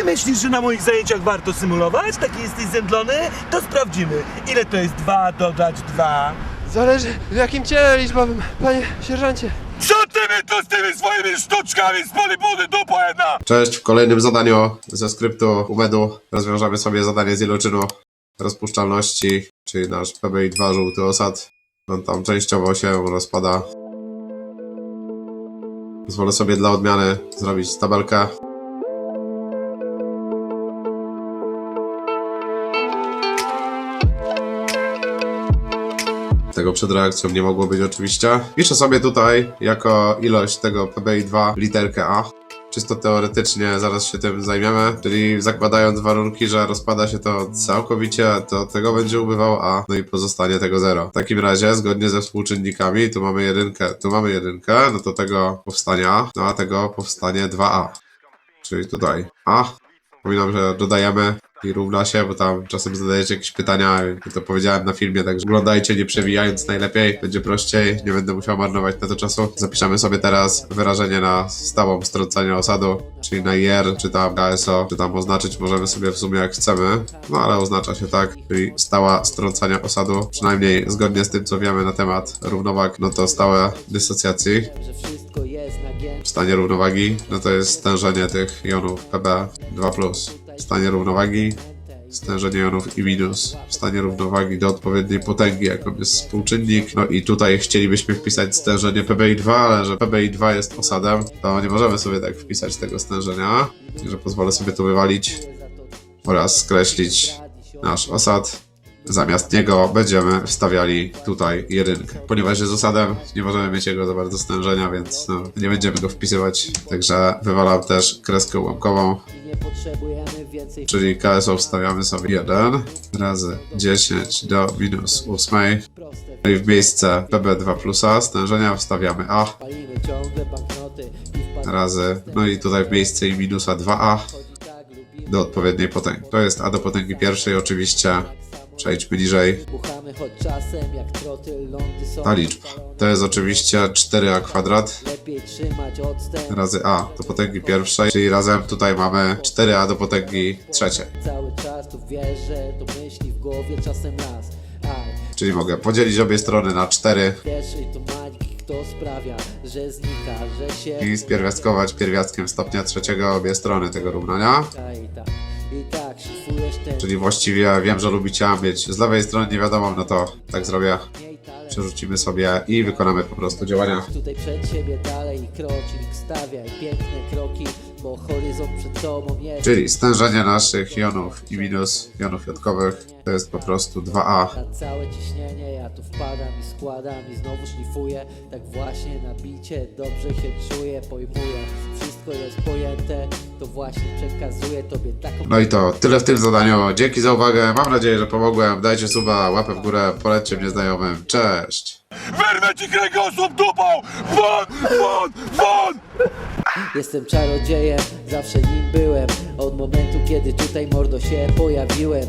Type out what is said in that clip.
ty myślisz, że na moich zajęciach warto symulować? Taki jesteś zemdlony? To sprawdzimy. Ile to jest 2 dodać 2? Zależy w jakim ciele liczbowym, panie sierżancie. Co ty mi tu z tymi swoimi sztuczkami z polibudy dupa jedna? Cześć, w kolejnym zadaniu ze skryptu UMED-u rozwiążemy sobie zadanie z iloczynu rozpuszczalności, czyli nasz PBI-2 żółty osad. On tam częściowo się rozpada. Pozwolę sobie dla odmiany zrobić tabelkę. Tego przed reakcją nie mogło być oczywiście. Piszę sobie tutaj jako ilość tego PBI-2 literkę A. Czysto teoretycznie zaraz się tym zajmiemy, czyli zakładając warunki, że rozpada się to całkowicie, to tego będzie ubywało A, no i pozostanie tego 0. W takim razie, zgodnie ze współczynnikami, tu mamy jedynkę, tu mamy jedynkę, no to tego powstanie A, no a tego powstanie 2A. Czyli tutaj A. Przypominam, że dodajemy i równa się, bo tam czasem zadajecie jakieś pytania, i to powiedziałem na filmie, także oglądajcie nie przewijając najlepiej, będzie prościej, nie będę musiał marnować na to czasu. Zapiszemy sobie teraz wyrażenie na stałą strącanie osadu, czyli na IR, czy tam KSO, czy tam oznaczyć możemy sobie w sumie jak chcemy, no ale oznacza się tak, czyli stała strącania osadu, przynajmniej zgodnie z tym co wiemy na temat równowag, no to stałe dysocjacji stanie równowagi, no to jest stężenie tych jonów Pb2+. W stanie równowagi stężenie jonów i minus. Stanie równowagi do odpowiedniej potęgi, jaką jest współczynnik. No i tutaj chcielibyśmy wpisać stężenie PBI2, ale że PBI2 jest osadem, to nie możemy sobie tak wpisać tego stężenia. Także pozwolę sobie to wywalić oraz skreślić nasz osad. Zamiast niego będziemy wstawiali tutaj jedynkę. Ponieważ jest osadem, nie możemy mieć jego za bardzo stężenia, więc no, nie będziemy go wpisywać. Także wywalam też kreskę ułamkową, czyli KSO wstawiamy sobie 1 razy 10 do minus 8. proste. No i w miejsce PB2 plusa stężenia wstawiamy A razy, no i tutaj w miejsce i minusa 2A chodzi tak lubimy do odpowiedniej potęgi. To jest A do potęgi pierwszej oczywiście. Lądy są Ta liczba. To jest oczywiście 4a kwadrat. Razy a do potęgi pierwszej, czyli razem tutaj mamy 4a do potęgi trzeciej. Czyli mogę podzielić obie strony na 4 wiesz i to magik kto sprawia, że znika, że się i spierwiastkować pierwiastkiem stopnia trzeciego obie strony tego równania. I i Czyli właściwie wiem, że lubicie mieć z lewej strony nie wiadomo, no to tak zrobię. Przerzucimy sobie i wykonamy po prostu działania. Tutaj przed siebie dalej krocznik stawiaj piękne kroki, bo horyzont przed tobą jest. Czyli stężenie naszych jonów i minus jonów jodkowych to jest po prostu 2a. Na całe ciśnienie ja tu wpadam i składam i znowu szlifuję. Tak właśnie na bicie dobrze się czuję, pojmuję. Wszystko jest pojęte, to właśnie przekazuję tobie taką No i to tyle w tym zadaniu. Dzięki za uwagę. Mam nadzieję, że pomogłem. Dajcie suba, łapę w górę, polećcie mnie znajomym. Cześć! Wyrwę ci kręgosłup dupą! Won, won, won! Jestem czarodziejem, zawsze nim byłem. Od momentu kiedy tutaj mordo się pojawiłem